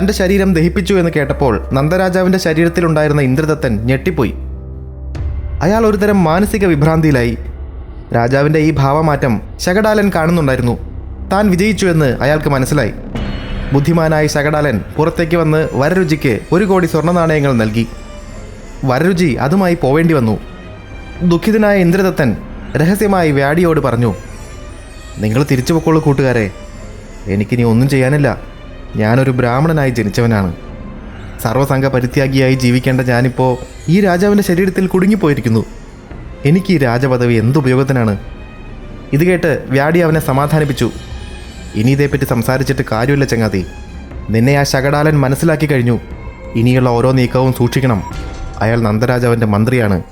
തന്റെ ശരീരം ദഹിപ്പിച്ചു എന്ന് കേട്ടപ്പോൾ നന്ദരാജാവിന്റെ ശരീരത്തിലുണ്ടായിരുന്ന ഇന്ദ്രദത്തൻ ഞെട്ടിപ്പോയി. അയാൾ ഒരുതരം മാനസിക വിഭ്രാന്തിയിലായി. രാജാവിന്റെ ഈ ഭാവമാറ്റം ശകടാലൻ കാണുന്നുണ്ടായിരുന്നു. താൻ വിജയിച്ചു എന്ന് അയാൾക്ക് മനസ്സിലായി. ബുദ്ധിമാനായ ശകടാലൻ പുറത്തേക്ക് വന്ന് വരരുചിക്ക് ഒരു കോടി സ്വർണ നാണയങ്ങൾ നൽകി. വരരുചി അതുമായി പോവേണ്ടി വന്നു. ദുഃഖിതനായ ഇന്ദ്രദത്തൻ രഹസ്യമായി വ്യാടിയോട് പറഞ്ഞു നിങ്ങൾ തിരിച്ചു പൊക്കോളൂ കൂട്ടുകാരെ. എനിക്കിനി ഒന്നും ചെയ്യാനില്ല. ഞാനൊരു ബ്രാഹ്മണനായി ജനിച്ചവനാണ്. സർവസംഘ പരിത്യാഗിയായി ജീവിക്കേണ്ട ഞാനിപ്പോൾ ഈ രാജാവിന്റെ ശരീരത്തിൽ കുടുങ്ങിപ്പോയിരിക്കുന്നു. എനിക്ക് ഈ രാജപദവി എന്തുപയോഗത്തിനാണ് ഇത് കേട്ട് വ്യാടി അവനെ സമാധാനിപ്പിച്ചു. ഇനി ഇതേപ്പറ്റി സംസാരിച്ചിട്ട് കാര്യമില്ല ചങ്ങാതി. നിന്നെ ആ ശകടാലൻ മനസ്സിലാക്കി കഴിഞ്ഞു. ഇനിയുള്ള ഓരോ നീക്കവും സൂക്ഷിക്കണം. അയാൾ നന്ദരാജാവിന്റെ മന്ത്രിയാണ്.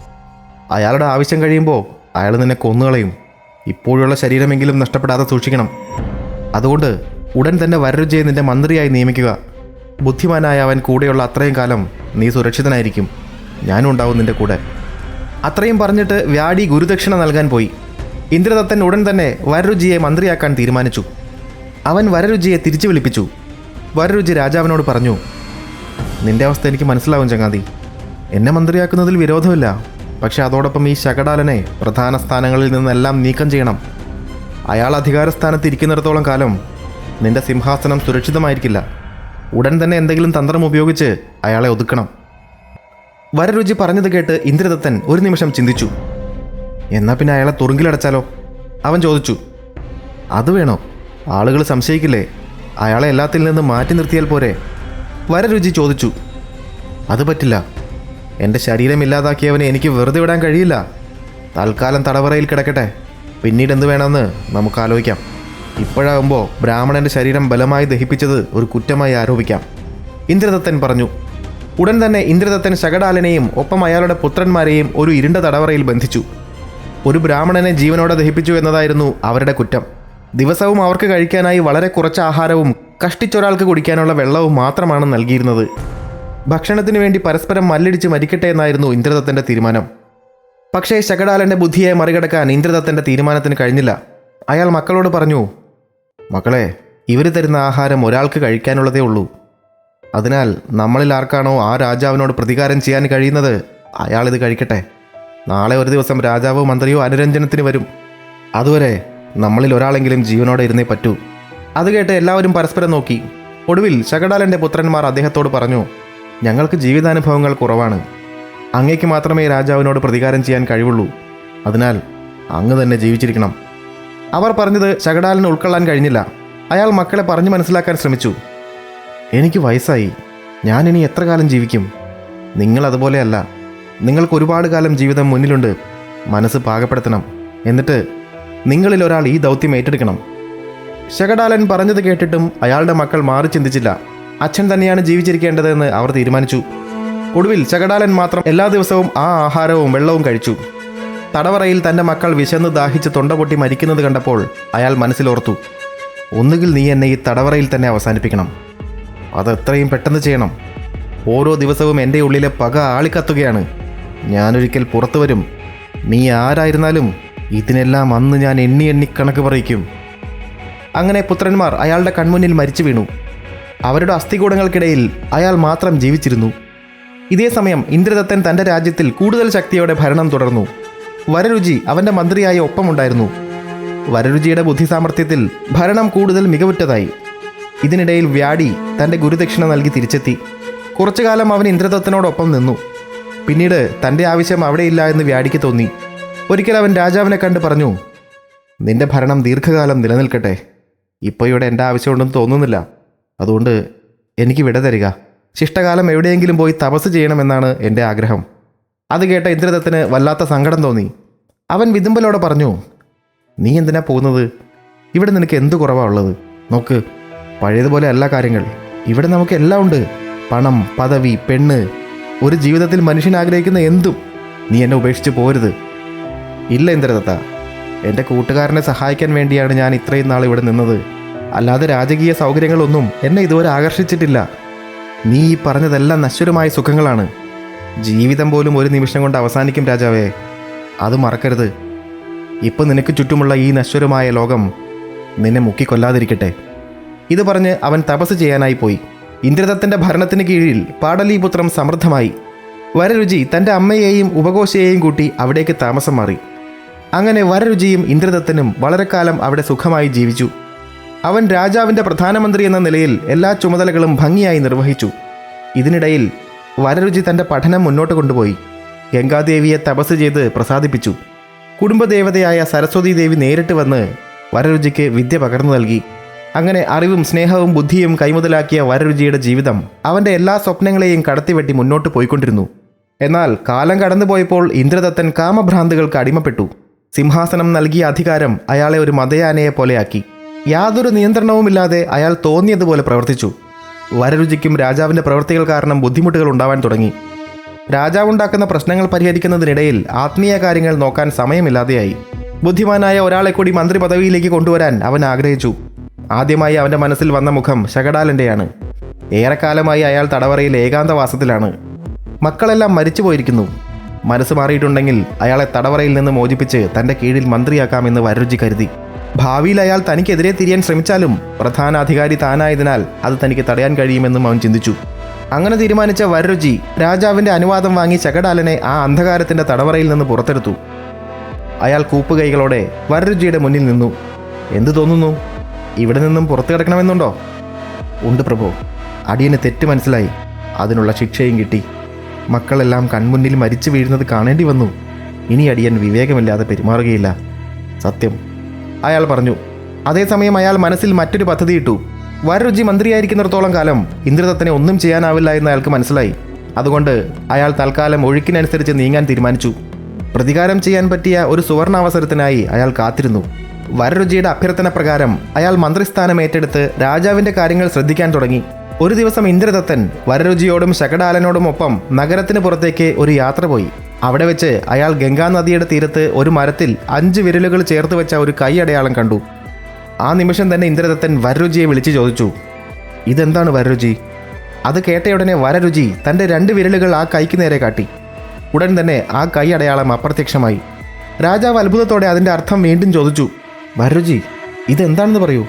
അയാളുടെ ആവശ്യം കഴിയുമ്പോൾ അയാൾ നിന്നെ കൊന്നുകളയും. ഇപ്പോഴുള്ള ശരീരമെങ്കിലും നഷ്ടപ്പെടാതെ സൂക്ഷിക്കണം. അതുകൊണ്ട് ഉടൻ തന്നെ വരരുചയെ നിന്റെ മന്ത്രിയായി നിയമിക്കുക. ബുദ്ധിമാനായ അവൻ കൂടെയുള്ള അത്രയും കാലം നീ സുരക്ഷിതനായിരിക്കും. ഞാനും ഉണ്ടാവും നിന്റെ കൂടെ. അത്രയും പറഞ്ഞിട്ട് വ്യാടി ഗുരുദക്ഷിണ നൽകാൻ പോയി. ഇന്ദ്രദത്തൻ ഉടൻ തന്നെ വരരുചിയെ മന്ത്രിയാക്കാൻ തീരുമാനിച്ചു. അവൻ വരരുചിയെ തിരിച്ചു വിളിപ്പിച്ചു. വരരുചി രാജാവിനോട് പറഞ്ഞു നിന്റെ അവസ്ഥ എനിക്ക് മനസ്സിലാവും ചങ്ങാതി. എന്നെ മന്ത്രിയാക്കുന്നതിൽ വിരോധമില്ല. പക്ഷെ അതോടൊപ്പം ഈ ശകടാലനെ പ്രധാന സ്ഥാനങ്ങളിൽ നിന്നെല്ലാം നീക്കം ചെയ്യണം. അയാൾ അധികാരസ്ഥാനത്ത് ഇരിക്കുന്നിടത്തോളം കാലം നിന്റെ സിംഹാസനം സുരക്ഷിതമായിരിക്കില്ല. ഉടൻ തന്നെ എന്തെങ്കിലും തന്ത്രം ഉപയോഗിച്ച് അയാളെ ഒതുക്കണം. വരരുചി പറഞ്ഞത് കേട്ട് ഇന്ദ്രദത്തൻ ഒരു നിമിഷം ചിന്തിച്ചു. എന്നാൽ പിന്നെ അയാളെ തുറുങ്കിലടച്ചാലോ? അവൻ ചോദിച്ചു. അത് വേണോ? ആളുകൾ സംശയിക്കില്ലേ? അയാളെ എല്ലാത്തിൽ നിന്ന് മാറ്റി നിർത്തിയാൽ പോരെ? വരരുചി ചോദിച്ചു. അത് പറ്റില്ല. എന്റെ ശരീരം ഇല്ലാതാക്കിയവനെ എനിക്ക് വെറുതെ വിടാൻ കഴിയില്ല. തൽക്കാലം തടവറയിൽ കിടക്കട്ടെ. പിന്നീട് എന്ത് വേണമെന്ന് നമുക്ക് ആലോചിക്കാം. ഇപ്പോഴാകുമ്പോൾ ബ്രാഹ്മണന്റെ ശരീരം ബലമായി ദഹിപ്പിച്ചത് ഒരു കുറ്റമായി ആരോപിക്കാം. ഇന്ദ്രദത്തൻ പറഞ്ഞു ഉടൻ തന്നെ ഇന്ദ്രദത്തൻ ശകടാലനെയും ഒപ്പം അയാളുടെ പുത്രന്മാരെയും ഒരു ഇരുണ്ട തടവറയിൽ ബന്ധിച്ചു. ഒരു ബ്രാഹ്മണനെ ജീവനോടെ ദഹിപ്പിച്ചു എന്നതായിരുന്നു അവരുടെ കുറ്റം. ദിവസവും അവർക്ക് കഴിക്കാനായി വളരെ കുറച്ച് ആഹാരവും കഷ്ടിച്ചൊരാൾക്ക് കുടിക്കാനുള്ള വെള്ളവും മാത്രമാണ് നൽകിയിരുന്നത്. ഭക്ഷണത്തിന് വേണ്ടി പരസ്പരം മല്ലിടിച്ച് മരിക്കട്ടെ എന്നായിരുന്നു ഇന്ദ്രദത്തന്റെ തീരുമാനം. പക്ഷേ ശകടാലന്റെ ബുദ്ധിയെ മറികടക്കാൻ ഇന്ദ്രദത്തന്റെ തീരുമാനത്തിന് കഴിഞ്ഞില്ല. അയാൾ മക്കളോട് പറഞ്ഞു മക്കളെ ഇവർ തരുന്ന ആഹാരം ഒരാൾക്ക് കഴിക്കാനുള്ളതേ ഉള്ളൂ. അതിനാൽ നമ്മളിൽ ആർക്കാണോ ആ രാജാവിനോട് പ്രതികാരം ചെയ്യാൻ കഴിയുന്നത്? അയാളിത് കഴിക്കട്ടെ. നാളെ ഒരു ദിവസം രാജാവോ മന്ത്രിയോ അനുരഞ്ജനത്തിന് വരും. അതുവരെ നമ്മളിൽ ഒരാളെങ്കിലും ജീവനോടെ ഇരുന്നേ പറ്റൂ. അത് കേട്ട് എല്ലാവരും പരസ്പരം നോക്കി. ഒടുവിൽ ശകടാലന്റെ പുത്രന്മാർ അദ്ദേഹത്തോട് പറഞ്ഞു ഞങ്ങൾക്ക് ജീവിതാനുഭവങ്ങൾ കുറവാണ്. അങ്ങേക്ക് മാത്രമേ രാജാവിനോട് പ്രതികാരം ചെയ്യാൻ കഴിവുള്ളൂ. അതിനാൽ അങ്ങ് തന്നെ ജീവിച്ചിരിക്കണം. അവർ പറഞ്ഞത് ശകടാലിന് ഉൾക്കൊള്ളാൻ കഴിഞ്ഞില്ല. അയാൾ മക്കളെ പറഞ്ഞു മനസ്സിലാക്കാൻ ശ്രമിച്ചു. എനിക്ക് വയസ്സായി. ഞാൻ ഇനി എത്ര കാലം ജീവിക്കും? നിങ്ങൾ അതുപോലെയല്ല. നിങ്ങൾക്ക് ഒരുപാട് കാലം ജീവിതം മുന്നിലുണ്ട്. മനസ്സ് പാകപ്പെടുത്തണം. എന്നിട്ട് നിങ്ങളിൽ ഒരാൾ ഈ ദൗത്യം ഏറ്റെടുക്കണം. ശകടാലൻ പറഞ്ഞത് കേട്ടിട്ടും അയാളുടെ മക്കൾ മാറി ചിന്തിച്ചില്ല. അച്ഛൻ തന്നെയാണ് ജീവിച്ചിരിക്കേണ്ടതെന്ന് അവർ തീരുമാനിച്ചു. ഒടുവിൽ ശകടാലൻ മാത്രം എല്ലാ ദിവസവും ആ ആഹാരവും വെള്ളവും കഴിച്ചു. തടവറയിൽ തന്റെ മക്കൾ വിശന്ന് ദാഹിച്ച് തൊണ്ട പൊട്ടി മരിക്കുന്നത് കണ്ടപ്പോൾ അയാൾ മനസ്സിലോർത്തു ഒന്നുകിൽ നീ എന്നെ ഈ തടവറയിൽ തന്നെ അവസാനിപ്പിക്കണം. അത് എത്രയും പെട്ടെന്ന് ചെയ്യണം. ഓരോ ദിവസവും എന്റെ ഉള്ളിലെ പക ആളിക്കത്തുകയാണ്. ഞാനൊരിക്കൽ പുറത്തു വരും. നീ ആരായിരുന്നാലും ഇതിനെല്ലാം അന്ന് ഞാൻ എണ്ണി എണ്ണി കണക്ക് പറയിക്കും. അങ്ങനെ പുത്രന്മാർ അയാളുടെ കൺമുന്നിൽ മരിച്ചു വീണു. അവരുടെ അസ്ഥികൂടങ്ങൾക്കിടയിൽ അയാൾ മാത്രം ജീവിച്ചിരുന്നു. ഇതേ സമയം ഇന്ദ്രദത്തൻ തന്റെ രാജ്യത്തിൽ കൂടുതൽ ശക്തിയോടെ ഭരണം തുടർന്നു. വരരുചി അവന്റെ മന്ത്രിയായ ഒപ്പമുണ്ടായിരുന്നു. വരരുചിയുടെ ബുദ്ധിസാമർഥ്യത്തിൽ ഭരണം കൂടുതൽ മികവുറ്റതായി. ഇതിനിടയിൽ വ്യാടി തന്റെ ഗുരുദക്ഷിണ നൽകി തിരിച്ചെത്തി. കുറച്ചു കാലം അവൻ ഇന്ദ്രദത്തനോടൊപ്പം നിന്നു. പിന്നീട് തന്റെ ആവശ്യം അവിടെയില്ല എന്ന് വ്യാടിക്ക് തോന്നി. ഒരിക്കൽ അവൻ രാജാവിനെ കണ്ട് പറഞ്ഞു നിന്റെ ഭരണം ദീർഘകാലം നിലനിൽക്കട്ടെ. ഇപ്പോൾ ഇവിടെ എന്റെ ആവശ്യമുണ്ടെന്ന് തോന്നുന്നില്ല. അതുകൊണ്ട് എനിക്ക് വിട തരിക. ശിഷ്ടകാലം എവിടെയെങ്കിലും പോയി തപസ് ചെയ്യണമെന്നാണ് എന്റെ ആഗ്രഹം. അത് കേട്ട ഇന്ദ്രദത്തിന് വല്ലാത്ത സങ്കടം തോന്നി. അവൻ വിതുമ്പലോടെ പറഞ്ഞു നീ എന്തിനാ പോകുന്നത്? ഇവിടെ നിനക്ക് എന്ത് കുറവാ ഉള്ളത്? നോക്ക് പഴയതുപോലെ അല്ല കാര്യങ്ങൾ. ഇവിടെ നമുക്ക് എല്ലാം ഉണ്ട്. പണം പദവി പെണ്ണ്. ഒരു ജീവിതത്തിൽ മനുഷ്യൻ ആഗ്രഹിക്കുന്ന എന്തും നീ എന്നെ ഉപേക്ഷിച്ച് പോരുത്. ഇല്ല ഇന്ദ്രദത്ത. എന്റെ കൂട്ടുകാരനെ സഹായിക്കാൻ വേണ്ടിയാണ് ഞാൻ ഇത്രയും നാൾ ഇവിടെ നിന്നത്. അല്ലാതെ രാജകീയ സൗകര്യങ്ങളൊന്നും എന്നെ ഇതുവരെ ആകർഷിച്ചിട്ടില്ല. നീ ഈ പറഞ്ഞതെല്ലാം നശ്വരമായ സുഖങ്ങളാണ്. ജീവിതം പോലും ഒരു നിമിഷം കൊണ്ട് അവസാനിക്കും രാജാവേ. അത് മറക്കരുത്. ഇപ്പം നിനക്ക് ചുറ്റുമുള്ള ഈ നശ്വരമായ ലോകം നിന്നെ മുക്കിക്കൊല്ലാതിരിക്കട്ടെ. ഇത് പറഞ്ഞ് അവൻ തപസ് ചെയ്യാനായി പോയി. ഇന്ദ്രദത്തിന്റെ ഭരണത്തിന് കീഴിൽ പാടലീപുത്രം സമൃദ്ധമായി. വരരുചി തന്റെ അമ്മയെയും ഉപഘോഷയെയും കൂട്ടി അവിടേക്ക് താമസം മാറി. അങ്ങനെ വരരുചിയും ഇന്ദ്രദത്തനും വളരെ കാലം അവിടെ സുഖമായി ജീവിച്ചു. അവൻ രാജാവിന്റെ പ്രധാനമന്ത്രി എന്ന നിലയിൽ എല്ലാ ചുമതലകളും ഭംഗിയായി നിർവഹിച്ചു. ഇതിനിടയിൽ വരരുചി തന്റെ പഠനം മുന്നോട്ട് കൊണ്ടുപോയി. ഗംഗാദേവിയെ തപസ് ചെയ്ത് പ്രസാദിപ്പിച്ചു. കുടുംബദേവതയായ സരസ്വതി ദേവി നേരിട്ട് വന്ന് വരരുചിക്ക് വിദ്യ പകർന്നു നൽകി. അങ്ങനെ അറിവും സ്നേഹവും ബുദ്ധിയും കൈമുതലാക്കിയ വരരുചിയുടെ ജീവിതം അവന്റെ എല്ലാ സ്വപ്നങ്ങളെയും കടത്തിവെട്ടി മുന്നോട്ട് പോയിക്കൊണ്ടിരുന്നു. എന്നാൽ കാലം കടന്നുപോയപ്പോൾ ഇന്ദ്രദത്തൻ കാമഭ്രാന്തുകൾക്ക് അടിമപ്പെട്ടു. സിംഹാസനം നൽകിയ അധികാരം അയാളെ ഒരു മതയാനയെ പോലെയാക്കി. യാതൊരു നിയന്ത്രണവുമില്ലാതെ അയാൾ തോന്നിയതുപോലെ പ്രവർത്തിച്ചു. വരരുചിക്കും രാജാവിന്റെ പ്രവൃത്തികൾ കാരണം ബുദ്ധിമുട്ടുകൾ ഉണ്ടാവാൻ തുടങ്ങി. രാജാവുണ്ടാക്കുന്ന പ്രശ്നങ്ങൾ പരിഹരിക്കുന്നതിനിടയിൽ ആത്മീയ കാര്യങ്ങൾ നോക്കാൻ സമയമില്ലാതെയായി. ബുദ്ധിമാനായ ഒരാളെ കൂടി മന്ത്രി പദവിയിലേക്ക് കൊണ്ടുവരാൻ അവൻ ആഗ്രഹിച്ചു. ആദ്യമായി അവന്റെ മനസ്സിൽ വന്ന മുഖം ശകടാലന്റെയാണ് ഏറെക്കാലമായി അയാൾ തടവറയിൽ ഏകാന്തവാസത്തിലാണ്. മക്കളെല്ലാം മരിച്ചു പോയിരിക്കുന്നു മനസ്സ് മാറിയിട്ടുണ്ടെങ്കിൽ അയാളെ തടവറയിൽ നിന്ന് മോചിപ്പിച്ച് തന്റെ കീഴിൽ മന്ത്രിയാക്കാമെന്ന് വരരുചി കരുതി. ഭാവിയിൽ അയാൾ തനിക്കെതിരെ തിരിയാൻ ശ്രമിച്ചാലും പ്രധാന അധികാരി താനായതിനാൽ അത് തനിക്ക് തടയാൻ കഴിയുമെന്നും അവൻ ചിന്തിച്ചു. അങ്ങനെ തീരുമാനിച്ച വരരുചി രാജാവിന്റെ അനുവാദം വാങ്ങി ചകടാലനെ ആ അന്ധകാരത്തിന്റെ തടവറയിൽ നിന്ന് പുറത്തെടുത്തു. അയാൾ കൂപ്പുകൈകളോടെ വരരുചിയുടെ മുന്നിൽ നിന്നു. എന്തു തോന്നുന്നു? ഇവിടെ നിന്നും പുറത്തു കിടക്കണമെന്നുണ്ടോ? ഉണ്ട് പ്രഭു. അടിയന് തെറ്റ് മനസ്സിലായി. അതിനുള്ള ശിക്ഷയും കിട്ടി. മക്കളെല്ലാം കൺമുന്നിൽ മരിച്ചു വീഴുന്നത് കാണേണ്ടി വന്നു. ഇനി അടിയൻ വിവേകമില്ലാതെ പെരുമാറുകയില്ല. സത്യം. അയാൾ പറഞ്ഞു അതേസമയം അയാൾ മനസ്സിൽ മറ്റൊരു പദ്ധതി ഇട്ടു. വരരുചി മന്ത്രിയായിരിക്കുന്നിടത്തോളം കാലം ഇന്ദ്രദത്തനെ ഒന്നും ചെയ്യാനാവില്ല എന്ന് അയാൾക്ക് മനസ്സിലായി. അതുകൊണ്ട് അയാൾ തൽക്കാലം ഒഴുക്കിനനുസരിച്ച് നീങ്ങാൻ തീരുമാനിച്ചു. പ്രതികാരം ചെയ്യാൻ പറ്റിയ ഒരു സുവർണാവസരത്തിനായി അയാൾ കാത്തിരുന്നു. വരരുചിയുടെ അഭ്യർത്ഥന പ്രകാരം അയാൾ മന്ത്രിസ്ഥാനം ഏറ്റെടുത്ത് രാജാവിന്റെ കാര്യങ്ങൾ ശ്രദ്ധിക്കാൻ തുടങ്ങി. ഒരു ദിവസം ഇന്ദ്രദത്തൻ വരരുചിയോടും ശകടാലനോടും ഒപ്പം നഗരത്തിന് പുറത്തേക്ക് ഒരു യാത്ര പോയി. അവിടെ വെച്ച് അയാൾ ഗംഗാനദിയുടെ തീരത്ത് ഒരു മരത്തിൽ അഞ്ച് വിരലുകൾ ചേർത്ത് വെച്ച ഒരു കൈ അടയാളം കണ്ടു. ആ നിമിഷം തന്നെ ഇന്ദ്രദത്തൻ വരരുചിയെ വിളിച്ചു ചോദിച്ചു ഇതെന്താണ് വരരുചി? അത് കേട്ടയുടനെ വരരുചി തന്റെ രണ്ട് വിരലുകൾ ആ കൈക്ക് നേരെ കാട്ടി. ഉടൻ തന്നെ ആ കൈ അടയാളം അപ്രത്യക്ഷമായി. രാജാവ് അത്ഭുതത്തോടെ അതിന്റെ അർത്ഥം വീണ്ടും ചോദിച്ചു വരരുചി ഇതെന്താണെന്ന് പറയൂ?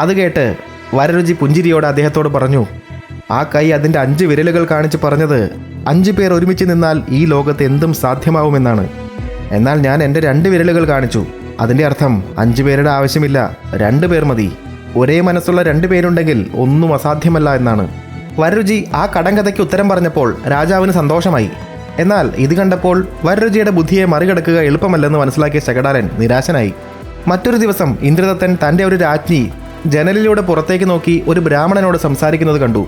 അത് കേട്ട് വരരുചി പുഞ്ചിരിയോട് അദ്ദേഹത്തോട് പറഞ്ഞു ആ കൈ അതിന്റെ അഞ്ച് വിരലുകൾ കാണിച്ച് പറഞ്ഞത് അഞ്ച് പേർ ഒരുമിച്ച് നിന്നാൽ ഈ ലോകത്ത് എന്തും സാധ്യമാവുമെന്നാണ്. എന്നാൽ ഞാൻ എന്റെ രണ്ട് വിരലുകൾ കാണിച്ചു. അതിന്റെ അർത്ഥം അഞ്ച് പേരുടെ ആവശ്യമില്ല രണ്ട് പേർ മതി. ഒരേ മനസ്സുള്ള രണ്ട് പേരുണ്ടെങ്കിൽ ഒന്നും അസാധ്യമല്ല എന്നാണ്. വരരുചി ആ കടങ്കഥയ്ക്ക് ഉത്തരം പറഞ്ഞപ്പോൾ രാജാവിന് സന്തോഷമായി. എന്നാൽ ഇത് കണ്ടപ്പോൾ വരരുചിയുടെ ബുദ്ധിയെ മറികടക്കുക എളുപ്പമല്ലെന്ന് മനസ്സിലാക്കിയ ശകടാലൻ നിരാശനായി. മറ്റൊരു ദിവസം ഇന്ദ്രദത്തൻ തന്റെ ഒരു രാജ്ഞി ജനലിലൂടെ പുറത്തേക്ക് നോക്കി ഒരു ബ്രാഹ്മണനോട് സംസാരിക്കുന്നത് കണ്ടു.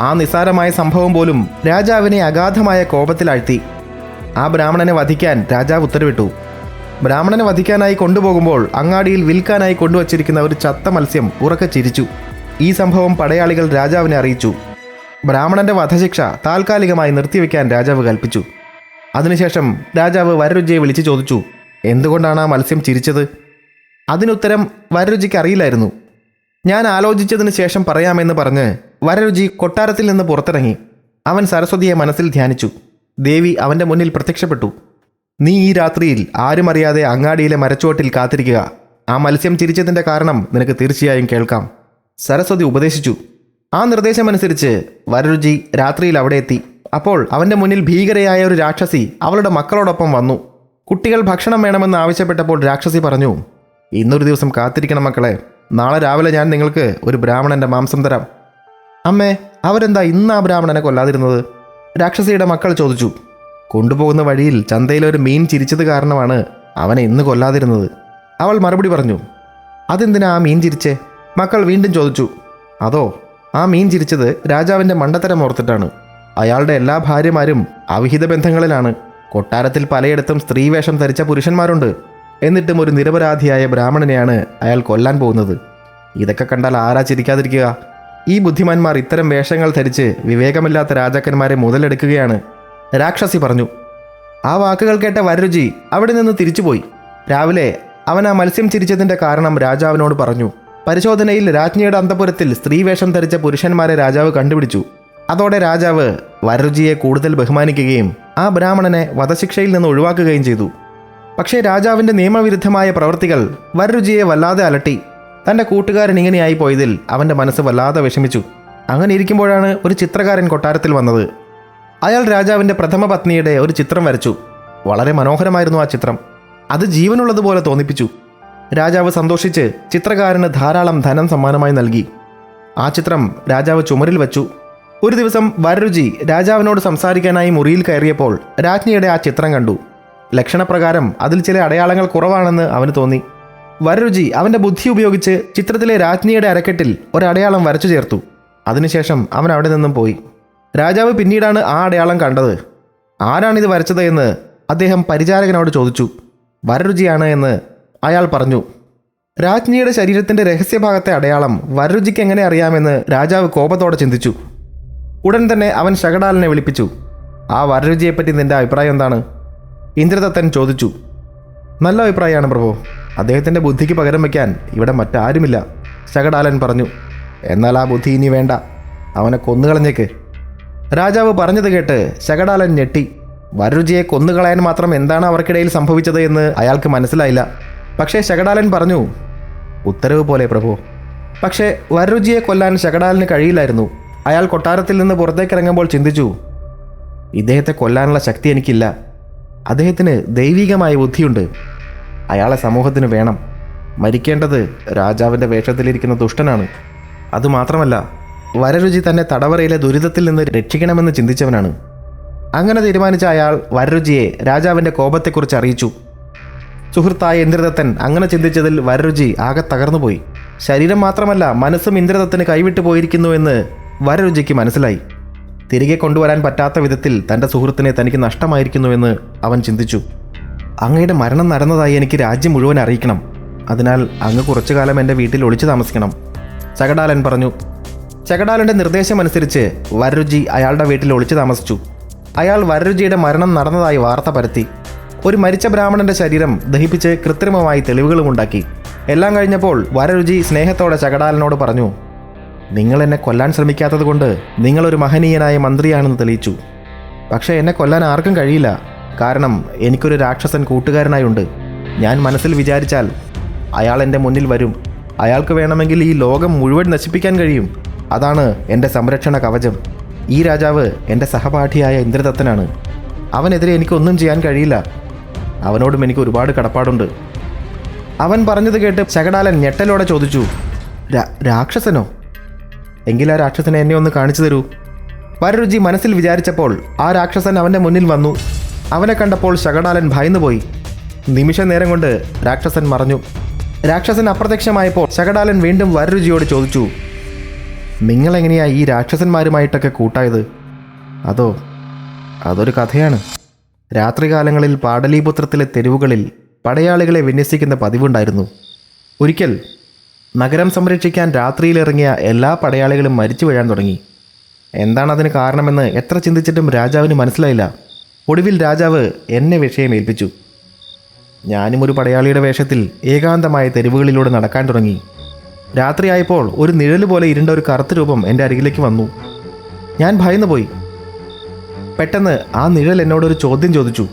ആ നിസാരമായ സംഭവം പോലും രാജാവിനെ അഗാധമായ കോപത്തിലാഴ്ത്തി. ആ ബ്രാഹ്മണനെ വധിക്കാൻ രാജാവ് ഉത്തരവിട്ടു. ബ്രാഹ്മണനെ വധിക്കാനായി കൊണ്ടുപോകുമ്പോൾ അങ്ങാടിയിൽ വിൽക്കാനായി കൊണ്ടുവച്ചിരിക്കുന്ന ഒരു ചത്ത മത്സ്യം ഉറക്കെ ചിരിച്ചു. ഈ സംഭവം പടയാളികൾ രാജാവിനെ അറിയിച്ചു. ബ്രാഹ്മണന്റെ വധശിക്ഷ താൽക്കാലികമായി നിർത്തിവെക്കാൻ രാജാവ് കൽപ്പിച്ചു. അതിനുശേഷം രാജാവ് വരരുചിയെ വിളിച്ചു ചോദിച്ചു എന്തുകൊണ്ടാണ് ആ മത്സ്യം ചിരിച്ചത്? അതിനുത്തരം വരരുചിക്ക് അറിയില്ലായിരുന്നു. ഞാൻ ആലോചിച്ചതിന് ശേഷം പറയാമെന്ന് പറഞ്ഞ് വരരുചി കൊട്ടാരത്തിൽ നിന്ന് പുറത്തിറങ്ങി. അവൻ സരസ്വതിയെ മനസ്സിൽ ധ്യാനിച്ചു. ദേവി അവന്റെ മുന്നിൽ പ്രത്യക്ഷപ്പെട്ടു. നീ ഈ രാത്രിയിൽ ആരും അറിയാതെ അങ്ങാടിയിലെ മരച്ചുവട്ടിൽ കാത്തിരിക്കുക. ആ മത്സ്യം ചിരിച്ചതിന്റെ കാരണം നിനക്ക് തീർച്ചയായും കേൾക്കാം. സരസ്വതി ഉപദേശിച്ചു. ആ നിർദ്ദേശമനുസരിച്ച് വരരുചി രാത്രിയിൽ അവിടെ എത്തി. അപ്പോൾ അവന്റെ മുന്നിൽ ഭീകരയായ ഒരു രാക്ഷസി അവളുടെ മക്കളോടൊപ്പം വന്നു. കുട്ടികൾ ഭക്ഷണം വേണമെന്ന് ആവശ്യപ്പെട്ടപ്പോൾ രാക്ഷസി പറഞ്ഞു ഇന്നൊരു ദിവസം കാത്തിരിക്കണം മക്കളെ. നാളെ രാവിലെ ഞാൻ നിങ്ങൾക്ക് ഒരു ബ്രാഹ്മണന്റെ മാംസം തരാം. അമ്മേ അവരെന്താ ഇന്ന് ആ ബ്രാഹ്മണനെ കൊല്ലാതിരുന്നത്? രാക്ഷസിയുടെ മക്കൾ ചോദിച്ചു. കൊണ്ടുപോകുന്ന വഴിയിൽ ചന്തയിൽ ഒരു മീൻ ചിരിച്ചത് കാരണമാണ് അവനെ ഇന്ന് കൊല്ലാതിരുന്നത്. അവൾ മറുപടി പറഞ്ഞു അതെന്തിനാ ആ മീൻ ചിരിച്ചേ? മക്കൾ വീണ്ടും ചോദിച്ചു അതോ ആ മീൻ ചിരിച്ചത് രാജാവിന്റെ മണ്ടത്തരം ഓർത്തിട്ടാണ്. അയാളുടെ എല്ലാ ഭാര്യമാരും അവിഹിത ബന്ധങ്ങളിലാണ്. കൊട്ടാരത്തിൽ പലയിടത്തും സ്ത്രീവേഷം ധരിച്ച പുരുഷന്മാരുണ്ട്. എന്നിട്ടും ഒരു നിരപരാധിയായ ബ്രാഹ്മണനെയാണ് അയാൾ കൊല്ലാൻ പോകുന്നത്. ഇതൊക്കെ കണ്ടാൽ ആരാ ചിരിക്കാതിരിക്കുക? ഈ ബുദ്ധിമാന്മാർ ഇത്തരം വേഷങ്ങൾ ധരിച്ച് വിവേകമില്ലാത്ത രാജാക്കന്മാരെ മുതലെടുക്കുകയാണ്. രാക്ഷസി പറഞ്ഞു ആ വാക്കുകൾ കേട്ട വരരുചി അവിടെ നിന്ന് തിരിച്ചുപോയി. രാവിലെ അവൻ ആ മത്സ്യം ചിരിച്ചതിന്റെ കാരണം രാജാവിനോട് പറഞ്ഞു പരിശോധനയിൽ രാജ്ഞിയുടെ അന്തപുരത്തിൽ സ്ത്രീവേഷം ധരിച്ച പുരുഷന്മാരെ രാജാവ് കണ്ടുപിടിച്ചു. അതോടെ രാജാവ് വരരുചിയെ കൂടുതൽ ബഹുമാനിക്കുകയും ആ ബ്രാഹ്മണനെ വധശിക്ഷയിൽ നിന്ന് ഒഴിവാക്കുകയും ചെയ്തു. പക്ഷേ രാജാവിന്റെ നിയമവിരുദ്ധമായ പ്രവൃത്തികൾ വരരുചിയെ വല്ലാതെ അലട്ടി. തന്റെ കൂട്ടുകാരൻ ഇങ്ങനെയായി പോയതിൽ അവന്റെ മനസ്സ് വല്ലാതെ വിഷമിച്ചു. അങ്ങനെ ഇരിക്കുമ്പോഴാണ് ഒരു ചിത്രകാരൻ കൊട്ടാരത്തിൽ വന്നത്. അയാൾ രാജാവിന്റെ പ്രഥമ പത്നിയുടെ ഒരു ചിത്രം വരച്ചു. വളരെ മനോഹരമായിരുന്നു ആ ചിത്രം. അത് ജീവനുള്ളതുപോലെ തോന്നിപ്പിച്ചു. രാജാവ് സന്തോഷിച്ച് ചിത്രകാരന് ധാരാളം ധനം സമ്മാനമായി നൽകി. ആ ചിത്രം രാജാവ് ചുമരിൽ വെച്ചു. ഒരു ദിവസം വരരുചി രാജാവിനോട് സംസാരിക്കാനായി മുറിയിൽ കയറിയപ്പോൾ രാജ്ഞിയുടെ ആ ചിത്രം കണ്ടു. ലക്ഷണപ്രകാരം അതിൽ ചില അടയാളങ്ങൾ കുറവാണെന്ന് അവന് തോന്നി. വരരുചി അവന്റെ ബുദ്ധി ഉപയോഗിച്ച് ചിത്രത്തിലെ രാജ്ഞിയുടെ അരക്കെട്ടിൽ ഒരടയാളം വരച്ചു ചേർത്തു. അതിനുശേഷം അവൻ അവിടെ നിന്നും പോയി. രാജാവ് പിന്നീടാണ് ആ അടയാളം കണ്ടത്. ആരാണിത് വരച്ചത് എന്ന് അദ്ദേഹം പരിചാരകനോട് ചോദിച്ചു. വരരുചിയാണ് എന്ന് അയാൾ പറഞ്ഞു. രാജ്ഞിയുടെ ശരീരത്തിന്റെ രഹസ്യഭാഗത്തെ അടയാളം വരരുചിക്ക് എങ്ങനെ അറിയാമെന്ന് രാജാവ് കോപത്തോടെ ചിന്തിച്ചു. ഉടൻ തന്നെ അവൻ ശകടാലിനെ വിളിപ്പിച്ചു. ആ വരരുചിയെപ്പറ്റി നിന്റെ അഭിപ്രായം എന്താണ്? ഇന്ദ്രദത്തൻ ചോദിച്ചു. നല്ല അഭിപ്രായമാണ് പ്രഭു. അദ്ദേഹത്തിന്റെ ബുദ്ധിക്ക് പകരം വയ്ക്കാൻ ഇവിടെ മറ്റാരുമില്ല. ശകടാലൻ പറഞ്ഞു എന്നാൽ ആ ബുദ്ധി ഇനി വേണ്ട. അവനെ കൊന്നുകളഞ്ഞേക്ക്. രാജാവ് പറഞ്ഞത് കേട്ട് ശകടാലൻ ഞെട്ടി. വരരുചിയെ കൊന്നുകളയാൻ മാത്രം എന്താണ് അവർക്കിടയിൽ സംഭവിച്ചത് എന്ന് അയാൾക്ക് മനസ്സിലായില്ല. പക്ഷേ ശകടാലൻ പറഞ്ഞു ഉത്തരവ് പോലെ പ്രഭു. പക്ഷേ വരരുചിയെ കൊല്ലാൻ ശകടാലിന് കഴിയില്ലായിരുന്നു. അയാൾ കൊട്ടാരത്തിൽ നിന്ന് പുറത്തേക്കിറങ്ങുമ്പോൾ ചിന്തിച്ചു ഇദ്ദേഹത്തെ കൊല്ലാനുള്ള ശക്തി എനിക്കില്ല. അദ്ദേഹത്തിന് ദൈവികമായ ബുദ്ധിയുണ്ട്. അയാളെ സമൂഹത്തിന് വേണം. മരിക്കേണ്ടത് രാജാവിന്റെ വേഷത്തിലിരിക്കുന്ന ദുഷ്ടനാണ്. അതുമാത്രമല്ല വരരുചി തന്നെ തടവറയിലെ ദുരിതത്തിൽ നിന്ന് രക്ഷിക്കണമെന്ന് ചിന്തിച്ചവനാണ്. അങ്ങനെ തീരുമാനിച്ച അയാൾ വരരുചിയെ രാജാവിന്റെ കോപത്തെക്കുറിച്ച് അറിയിച്ചു. സുഹൃത്തായ ഇന്ദ്രദത്തൻ അങ്ങനെ ചിന്തിച്ചതിൽ വരരുചി ആകെ തകർന്നുപോയി. ശരീരം മാത്രമല്ല മനസ്സും ഇന്ദ്രദത്തിന് കൈവിട്ടു പോയിരിക്കുന്നു എന്ന് വരരുചിക്ക് മനസ്സിലായി. തിരികെ കൊണ്ടുവരാൻ പറ്റാത്ത വിധത്തിൽ തന്റെ സുഹൃത്തിനെ തനിക്ക് നഷ്ടമായിരിക്കുന്നുവെന്ന് അവൻ ചിന്തിച്ചു. അങ്ങയുടെ മരണം നടന്നതായി എനിക്ക് രാജ്യം മുഴുവൻ അറിയിക്കണം. അതിനാൽ അങ്ങ് കുറച്ചു കാലം എന്റെ വീട്ടിൽ ഒളിച്ചു താമസിക്കണം. ചകടാലൻ പറഞ്ഞു ചകടാലന്റെ നിർദ്ദേശമനുസരിച്ച് വരരുചി അയാളുടെ വീട്ടിൽ ഒളിച്ചു താമസിച്ചു. അയാൾ വരരുചിയുടെ മരണം നടന്നതായി വാർത്ത പരത്തി. ഒരു മരിച്ച ബ്രാഹ്മണന്റെ ശരീരം ദഹിപ്പിച്ച് കൃത്രിമമായി തെളിവുകളും ഉണ്ടാക്കി. എല്ലാം കഴിഞ്ഞപ്പോൾ വരരുചി സ്നേഹത്തോടെ ചകടാലനോട് പറഞ്ഞു നിങ്ങൾ എന്നെ കൊല്ലാൻ ശ്രമിക്കാത്തത് കൊണ്ട് നിങ്ങളൊരു മഹനീയനായ മന്ത്രിയാണെന്ന് തെളിയിച്ചു. പക്ഷേ എന്നെ കൊല്ലാൻ ആർക്കും കഴിയില്ല. കാരണം എനിക്കൊരു രാക്ഷസൻ കൂട്ടുകാരനായുണ്ട്. ഞാൻ മനസ്സിൽ വിചാരിച്ചാൽ അയാൾ എന്റെ മുന്നിൽ വരും. അയാൾക്ക് വേണമെങ്കിൽ ഈ ലോകം മുഴുവൻ നശിപ്പിക്കാൻ കഴിയും. അതാണ് എന്റെ സംരക്ഷണ കവചം. ഈ രാജാവ് എന്റെ സഹപാഠിയായ ഇന്ദ്രദത്തനാണ്. അവനെതിരെ എനിക്കൊന്നും ചെയ്യാൻ കഴിയില്ല. അവനോടും എനിക്ക് ഒരുപാട് കടപ്പാടുണ്ട്. അവൻ പറഞ്ഞത് കേട്ട് ശകടാലൻ ഞെട്ടലോടെ ചോദിച്ചു "രാ- രാക്ഷസനോ? എങ്കിൽ ആ രാക്ഷസനെ എന്നെ ഒന്ന് കാണിച്ചു തരൂ. വരരുചി മനസ്സിൽ വിചാരിച്ചപ്പോൾ ആ രാക്ഷസൻ അവന്റെ മുന്നിൽ വന്നു. അവനെ കണ്ടപ്പോൾ ശകടാലൻ ഭയന്നുപോയി. നിമിഷ നേരം കൊണ്ട് രാക്ഷസൻ മറഞ്ഞു. രാക്ഷസൻ അപ്രത്യക്ഷമായപ്പോൾ ശകടാലൻ വീണ്ടും വരരുചിയോട് ചോദിച്ചു നിങ്ങളെങ്ങനെയാ ഈ രാക്ഷസന്മാരുമായിട്ടൊക്കെ കൂട്ടായത്? അതോ അതൊരു കഥയാണ്? രാത്രികാലങ്ങളിൽ പാടലീപുത്രത്തിലെ തെരുവുകളിൽ പടയാളികളെ വിന്യസിക്കുന്ന പതിവുണ്ടായിരുന്നു. ഒരിക്കൽ നഗരം സംരക്ഷിക്കാൻ രാത്രിയിലിറങ്ങിയ എല്ലാ പടയാളികളും മരിച്ചു വീഴാൻ തുടങ്ങി. എന്താണ് അതിന് കാരണമെന്ന് എത്ര ചിന്തിച്ചിട്ടും രാജാവിന് മനസ്സിലായില്ല. ഒടുവിൽ രാജാവ് എന്നെ വിഷയം ഏൽപ്പിച്ചു ഞാനും ഒരു പടയാളിയുടെ വേഷത്തിൽ ഏകാന്തമായ തെരുവുകളിലൂടെ നടക്കാൻ തുടങ്ങി. രാത്രിയായപ്പോൾ ഒരു നിഴൽ പോലെ ഇരുണ്ട ഒരു കറുത്ത രൂപം എന്റെ അരികിലേക്ക് വന്നു. ഞാൻ ഭയന്നുപോയി പെട്ടെന്ന് ആ നിഴൽ എന്നോടൊരു ചോദ്യം ചോദിച്ചു.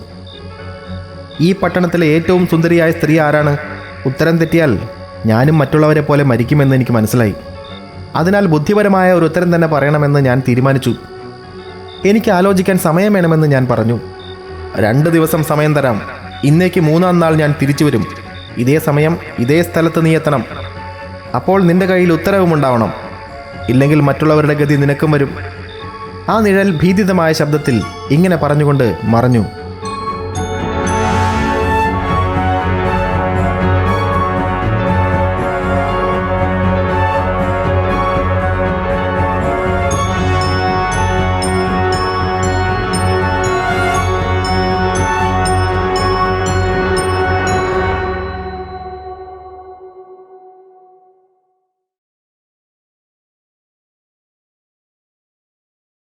ഈ പട്ടണത്തിലെ ഏറ്റവും സുന്ദരിയായ സ്ത്രീ ആരാണ്? ഉത്തരം തെറ്റിയാൽ ഞാനും മറ്റുള്ളവരെ പോലെ മരിക്കുമെന്ന് എനിക്ക് മനസ്സിലായി. അതിനാൽ ബുദ്ധിപരമായ ഒരു ഉത്തരം തന്നെ പറയണമെന്ന് ഞാൻ തീരുമാനിച്ചു. എനിക്ക് ആലോചിക്കാൻ സമയം വേണമെന്ന് ഞാൻ പറഞ്ഞു. രണ്ട് ദിവസം സമയം തരാം. ഇന്നേക്ക് മൂന്നാം നാൾ ഞാൻ തിരിച്ചു വരും. ഇതേ സമയം ഇതേ സ്ഥലത്ത് നീ എത്തണം. അപ്പോൾ നിന്റെ കയ്യിൽ ഉത്തരവും ഉണ്ടാവണം ഇല്ലെങ്കിൽ മറ്റുള്ളവരുടെ ഗതി നിനക്കും വരും. ആ നിഴൽ ഭീതിതമായ ശബ്ദത്തിൽ ഇങ്ങനെ പറഞ്ഞുകൊണ്ട് മറഞ്ഞു.